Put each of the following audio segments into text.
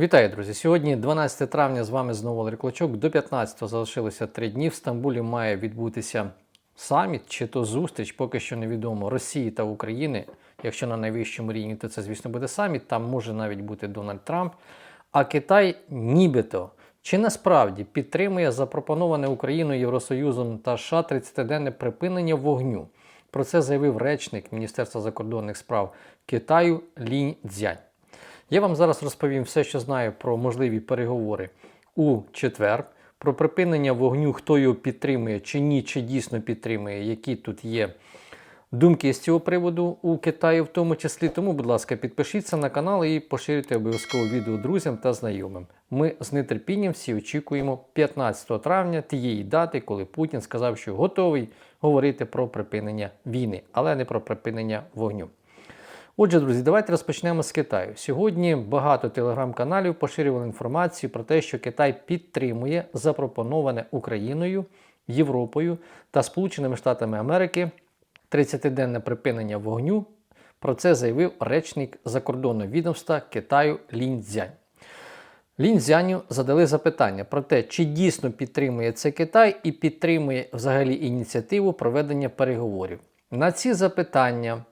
Вітаю, друзі! Сьогодні 12 травня з вами знову Валерій Клочок. До 15-го залишилося 3 дні. В Стамбулі має відбутися саміт чи то зустріч, поки що невідомо Росії та України. Якщо на найвищому рівні, то це, звісно, буде саміт. Там може навіть бути Дональд Трамп. А Китай нібито чи насправді підтримує запропоноване Україною Євросоюзом та США 30-денне припинення вогню. Про це заявив речник Міністерства закордонних справ Китаю Лінь Цзянь. Я вам зараз розповім все, що знаю про можливі переговори у четвер, про припинення вогню, хто його підтримує, чи ні, чи дійсно підтримує, які тут є думки з цього приводу у Китаї, в тому числі. Тому, будь ласка, підпишіться на канал і поширюйте обов'язково відео друзям та знайомим. Ми з нетерпінням всі очікуємо 15 травня тієї дати, коли Путін сказав, що готовий говорити про припинення війни, але не про припинення вогню. Отже, друзі, давайте розпочнемо з Китаю. Сьогодні багато телеграм-каналів поширювали інформацію про те, що Китай підтримує запропоноване Україною, Європою та Сполученими Штатами Америки 30-денне припинення вогню. Про це заявив речник закордонного відомства Китаю Лінь Цзянь. Задали запитання про те, чи дійсно підтримує це Китай і підтримує взагалі ініціативу проведення переговорів. На ці запитання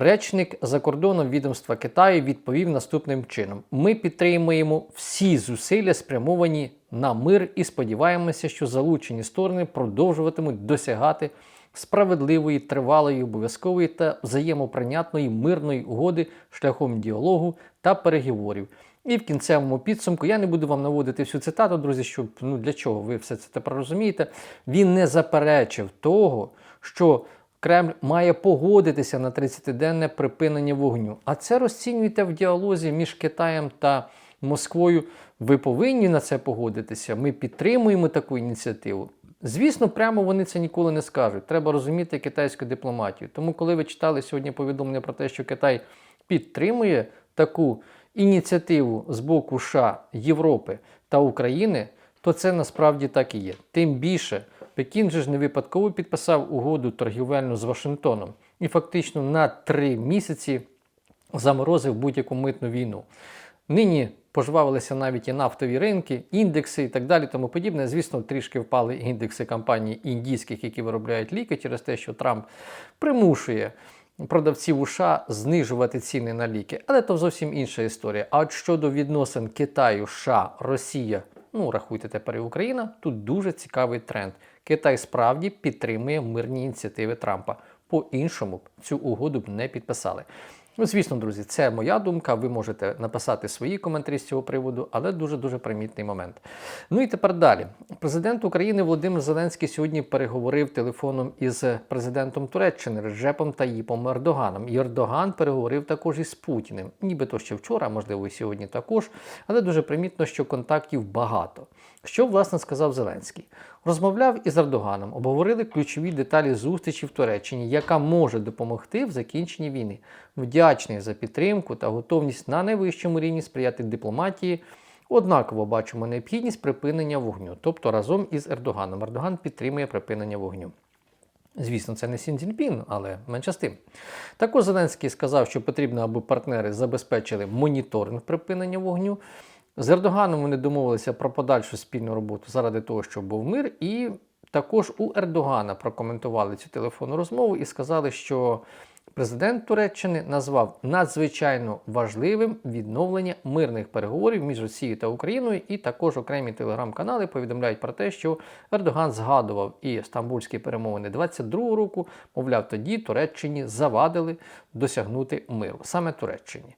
Речник закордонного відомства Китаю відповів наступним чином: ми підтримуємо всі зусилля, спрямовані на мир, і сподіваємося, що залучені сторони продовжуватимуть досягати справедливої, тривалої, обов'язкової та взаємоприйнятної мирної угоди шляхом діалогу та переговорів. І в кінцевому підсумку я не буду вам наводити всю цитату, друзі, щоб ну для чого ви все це тепер розумієте. Він не заперечив того, що Кремль має погодитися на 30-денне припинення вогню. А це розцінюєте в діалозі між Китаєм та Москвою. Ви повинні на це погодитися. Ми підтримуємо таку ініціативу. Звісно, прямо вони це ніколи не скажуть. Треба розуміти китайську дипломатію. Тому, коли ви читали сьогодні повідомлення про те, що Китай підтримує таку ініціативу з боку США, Європи та України, то це насправді так і є. Тим більше. Пекін же ж не випадково підписав угоду торгівельну з Вашингтоном і фактично на три місяці заморозив будь-яку митну війну. Нині пожвавилися навіть і нафтові ринки, індекси і так далі, тому подібне. Звісно, трішки впали індекси компаній індійських, які виробляють ліки, через те, що Трамп примушує продавців США знижувати ціни на ліки. Але то зовсім інша історія. А от щодо відносин Китаю, США, Росія, ну рахуйте тепер і Україна, тут дуже цікавий тренд. Китай справді підтримує мирні ініціативи Трампа. По-іншому цю угоду б не підписали. Ну, звісно, друзі, це моя думка. Ви можете написати свої коментарі з цього приводу, але дуже-дуже примітний момент. Ну і тепер далі. Президент України Володимир Зеленський сьогодні переговорив телефоном із президентом Туреччини Реджепом Таїпом Ердоганом. І Ердоган переговорив також із Путіним. Нібито ще вчора, можливо, і сьогодні також, але дуже примітно, що контактів багато. Що, власне, сказав Зеленський? Розмовляв із Ердоганом, обговорили ключові деталі зустрічі в Туреччині, яка може допомогти в закінченні війни. Вдячний за підтримку та готовність на найвищому рівні сприяти дипломатії. Однаково бачимо необхідність припинення вогню, тобто разом із Ердоганом. Ердоган підтримує припинення вогню. Звісно, це не Сін Цзіньпін, але менше з тим. Також Зеленський сказав, що потрібно, аби партнери забезпечили моніторинг припинення вогню. З Ердоганом вони домовилися про подальшу спільну роботу заради того, щоб був мир. І також у Ердогана прокоментували цю телефонну розмову і сказали, що президент Туреччини назвав надзвичайно важливим відновлення мирних переговорів між Росією та Україною. І також окремі телеграм-канали повідомляють про те, що Ердоган згадував і стамбульські перемовини 22-го року, мовляв, тоді Туреччині завадили досягнути миру, саме Туреччині.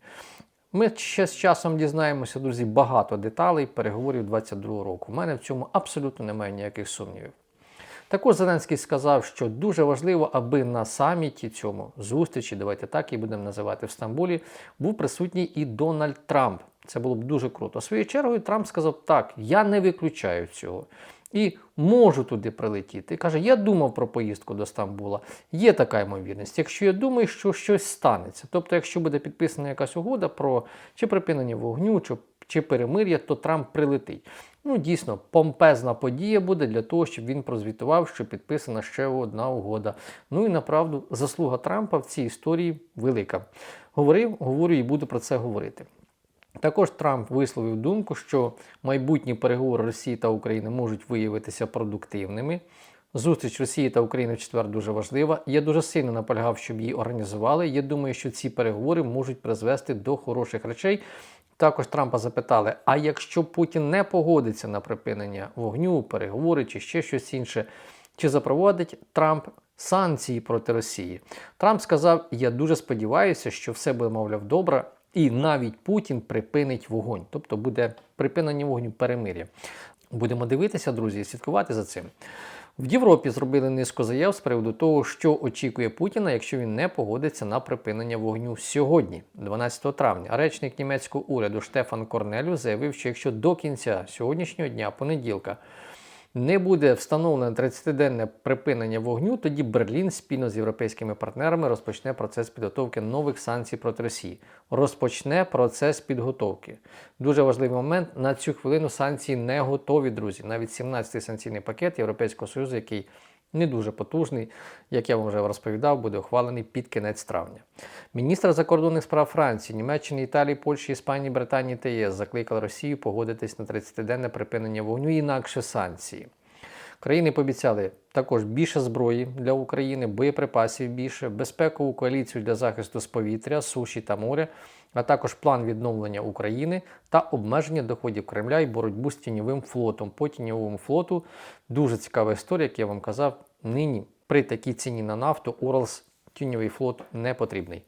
Ми ще з часом дізнаємося, друзі, багато деталей переговорів 22-го року. У мене в цьому абсолютно немає ніяких сумнівів. Також Зеленський сказав, що дуже важливо, аби на саміті цьому зустрічі, давайте так і будемо називати в Стамбулі, був присутній і Дональд Трамп. Це було б дуже круто. Своєю чергою Трамп сказав: так, я не виключаю цього. І можу туди прилетіти. Каже, я думав про поїздку до Стамбула. Є така ймовірність. Якщо я думаю, що щось станеться. Тобто, якщо буде підписана якась угода про чи припинення вогню, чи, чи перемир'я, то Трамп прилетить. Ну, дійсно, помпезна подія буде для того, щоб він прозвітував, що підписана ще одна угода. Ну і направду, заслуга Трампа в цій історії велика. Говорив, говорю і буду про це говорити. Також Трамп висловив думку, що майбутні переговори Росії та України можуть виявитися продуктивними. Зустріч Росії та України в четвер дуже важлива. Я дуже сильно наполягав, щоб її організували. Я думаю, що ці переговори можуть призвести до хороших речей. Також Трампа запитали: а якщо Путін не погодиться на припинення вогню, переговори чи ще щось інше, чи запровадить Трамп санкції проти Росії? Трамп сказав: Я дуже сподіваюся, що все буде, мовляв, добре, і навіть Путін припинить вогонь, тобто буде припинення вогню перемир'я. Будемо дивитися, друзі, слідкувати за цим. В Європі зробили низку заяв з приводу того, що очікує Путіна, якщо він не погодиться на припинення вогню сьогодні, 12 травня. Речник німецького уряду Штефан Корнелю заявив, що якщо до кінця сьогоднішнього дня, понеділка, не буде встановлено 30-денне припинення вогню, тоді Берлін спільно з європейськими партнерами розпочне процес підготовки нових санкцій проти Росії. Розпочне процес підготовки. Дуже важливий момент. На цю хвилину санкції не готові, друзі. Навіть 17-й санкційний пакет Європейського Союзу, який не дуже потужний, як я вам вже розповідав, буде ухвалений під кінець травня. Міністр закордонних справ Франції, Німеччини, Італії, Польщі, Іспанії, Британії та ЄС закликали Росію погодитись на 30-денне припинення вогню інакше санкції. Країни пообіцяли також більше зброї для України, боєприпасів більше, безпекову коаліцію для захисту з повітря, суші та моря, а також план відновлення України та обмеження доходів Кремля і боротьбу з тіньовим флотом. По тіньовому флоту дуже цікава історія, як я вам казав, нині при такій ціні на нафту Уралс тіньовий флот не потрібний.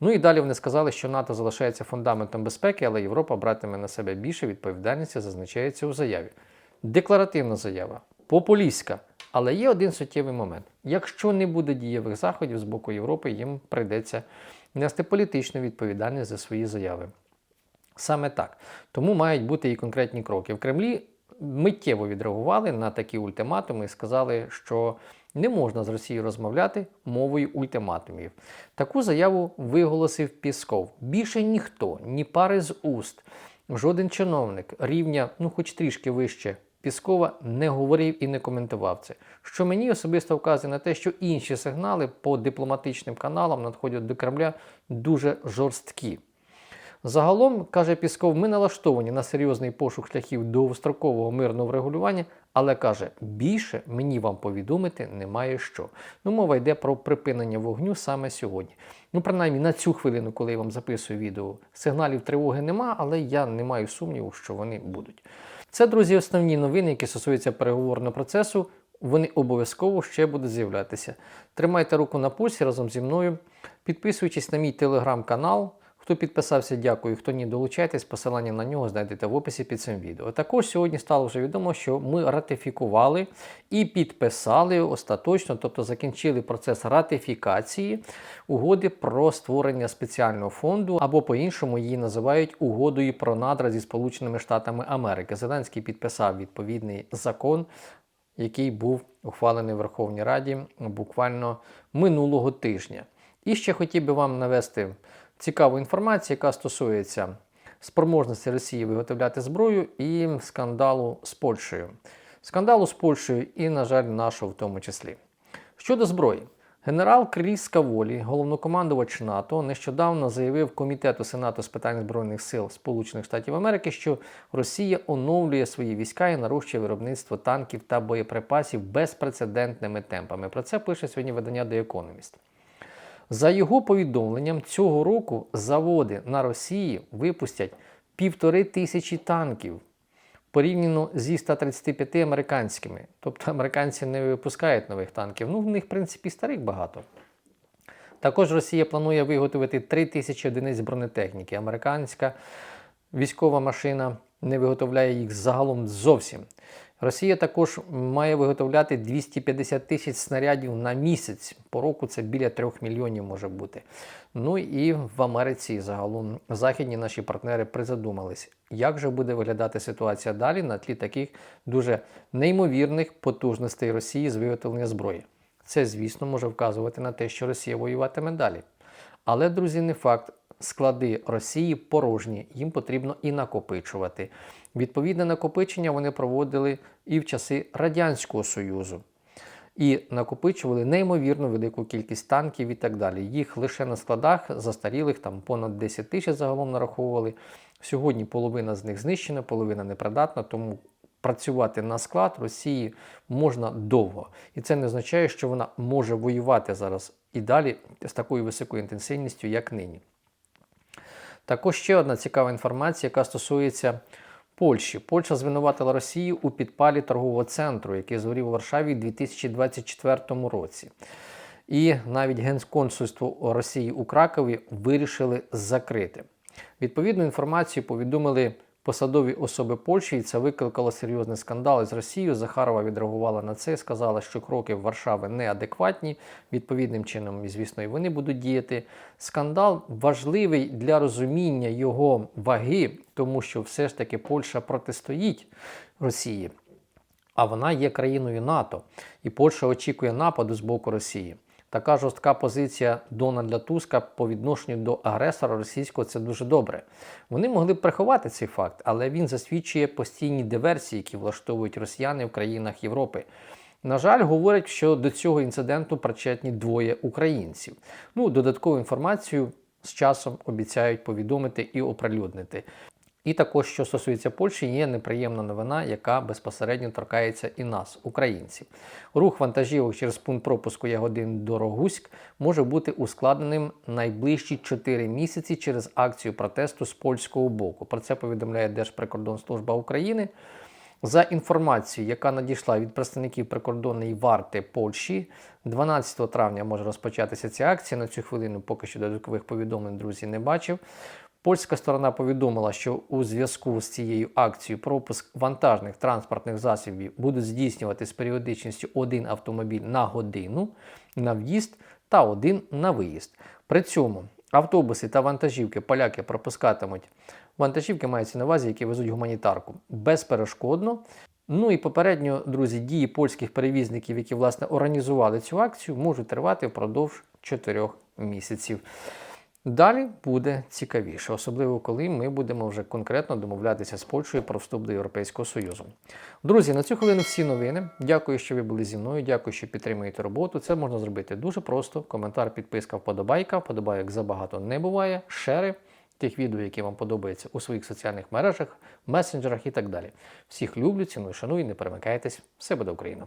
Ну і далі вони сказали, що НАТО залишається фундаментом безпеки, але Європа братиме на себе більше відповідальності, зазначається у заяві. Декларативна заява, популістська. Але є один суттєвий момент. Якщо не буде дієвих заходів з боку Європи, їм прийдеться нести політичну відповідальність за свої заяви. Саме так. Тому мають бути і конкретні кроки. В Кремлі миттєво відреагували на такі ультиматуми і сказали, що не можна з Росією розмовляти мовою ультиматумів. Таку заяву виголосив Пісков. Більше ніхто, ні пари з уст, жоден чиновник рівня, ну хоч трішки вище Піскова, не говорив і не коментував це. Що мені особисто вказує на те, що інші сигнали по дипломатичним каналам надходять до Кремля дуже жорсткі. Загалом, каже Пісков, ми налаштовані на серйозний пошук шляхів довгострокового мирного врегулювання, але каже, більше мені вам повідомити немає що. Ну, мова йде про припинення вогню саме сьогодні. Ну, принаймні на цю хвилину, коли я вам записую відео, сигналів тривоги нема, але я не маю сумніву, що вони будуть. Це, друзі, основні новини, які стосуються переговорного процесу. Вони обов'язково ще будуть з'являтися. Тримайте руку на пульсі разом зі мною, підписуючись на мій телеграм-канал. Хто підписався, дякую. Хто ні, долучайтесь, посилання на нього знайдете в описі під цим відео. Також сьогодні стало вже відомо, що ми ратифікували і підписали остаточно, тобто закінчили процес ратифікації угоди про створення спеціального фонду, або по-іншому її називають угодою про надра зі Сполученими Штатами Америки. Зеленський підписав відповідний закон. Який був ухвалений в Верховній Раді буквально минулого тижня. І ще хотів би вам навести цікаву інформацію, яка стосується спроможності Росії виготовляти зброю і скандалу з Польщею. Скандалу з Польщею і, на жаль, нашого в тому числі. Щодо зброї. Генерал Кріс Каволі, головнокомандувач НАТО, нещодавно заявив Комітету Сенату з питань Збройних сил Сполучених Штатів Америки, що Росія оновлює свої війська і нарощує виробництво танків та боєприпасів безпрецедентними темпами. Про це пише сьогодні видання The Economist. За його повідомленням, цього року заводи на Росії випустять півтори тисячі танків порівняно зі 135 американськими. Тобто американці не випускають нових танків. Ну, в них, в принципі, старих багато. Також Росія планує виготовити 3 тисячі одиниць бронетехніки. Американська військова машина не виготовляє їх загалом зовсім. Росія також має виготовляти 250 тисяч снарядів на місяць. По року це біля 3 мільйонів може бути. Ну і в Америці загалом західні наші партнери призадумались, як же буде виглядати ситуація далі на тлі таких дуже неймовірних потужностей Росії з виготовлення зброї. Це, звісно, може вказувати на те, що Росія воюватиме далі. Але, друзі, не факт. Склади Росії порожні, їм потрібно і накопичувати. Відповідне накопичення вони проводили і в часи Радянського Союзу. І накопичували неймовірно велику кількість танків і так далі. Їх лише на складах застарілих, там понад 10 тисяч загалом нараховували. Сьогодні половина з них знищена, половина непридатна, тому працювати на склад Росії можна довго. І це не означає, що вона може воювати зараз і далі з такою високою інтенсивністю, як нині. Також ще одна цікава інформація, яка стосується Польщі. Польща звинуватила Росію у підпалі торгового центру, який згорів у Варшаві у 2024 році. І навіть Генконсульство Росії у Кракові вирішили закрити. Відповідну інформацію повідомили посадові особи Польщі, і це викликало серйозний скандал із Росією. Захарова відреагувала на це, сказала, що кроки Варшави неадекватні. Відповідним чином, звісно, і вони будуть діяти. Скандал важливий для розуміння його ваги, тому що все ж таки Польща протистоїть Росії, а вона є країною НАТО, і Польща очікує нападу з боку Росії. Така жорстка позиція Дональда Туска по відношенню до агресора російського це дуже добре. Вони могли б приховати цей факт, але він засвідчує постійні диверсії, які влаштовують росіяни в країнах Європи. На жаль, говорять, що до цього інциденту причетні двоє українців. Ну, додаткову інформацію з часом обіцяють повідомити і оприлюднити. І також, що стосується Польщі, є неприємна новина, яка безпосередньо торкається і нас, українців. Рух вантажівок через пункт пропуску Ягодин до Рогуськ може бути ускладненим найближчі 4 місяці через акцію протесту з польського боку. Про це повідомляє Держприкордонслужба України. За інформацією, яка надійшла від представників прикордонної варти Польщі, 12 травня може розпочатися ця акція. На цю хвилину поки що додаткових повідомлень, друзі, не бачив. Польська сторона повідомила, що у зв'язку з цією акцією пропуск вантажних транспортних засобів будуть здійснювати з періодичністю один автомобіль на годину на в'їзд та один на виїзд. При цьому автобуси та вантажівки поляки пропускатимуть. Вантажівки маються на увазі, які везуть гуманітарку безперешкодно. Ну і попередньо, друзі, дії польських перевізників, які власне організували цю акцію, можуть тривати впродовж 4 місяців. Далі буде цікавіше, особливо коли ми будемо вже конкретно домовлятися з Польщею про вступ до Європейського Союзу. Друзі, на цю хвилину всі новини. Дякую, що ви були зі мною. Дякую, що підтримуєте роботу. Це можна зробити дуже просто. Коментар, підписка, вподобайка. Вподобайок забагато не буває. Шери тих відео, які вам подобаються у своїх соціальних мережах, месенджерах і так далі. Всіх люблю, ціную, шаную, не перемикайтесь. Все буде Україна!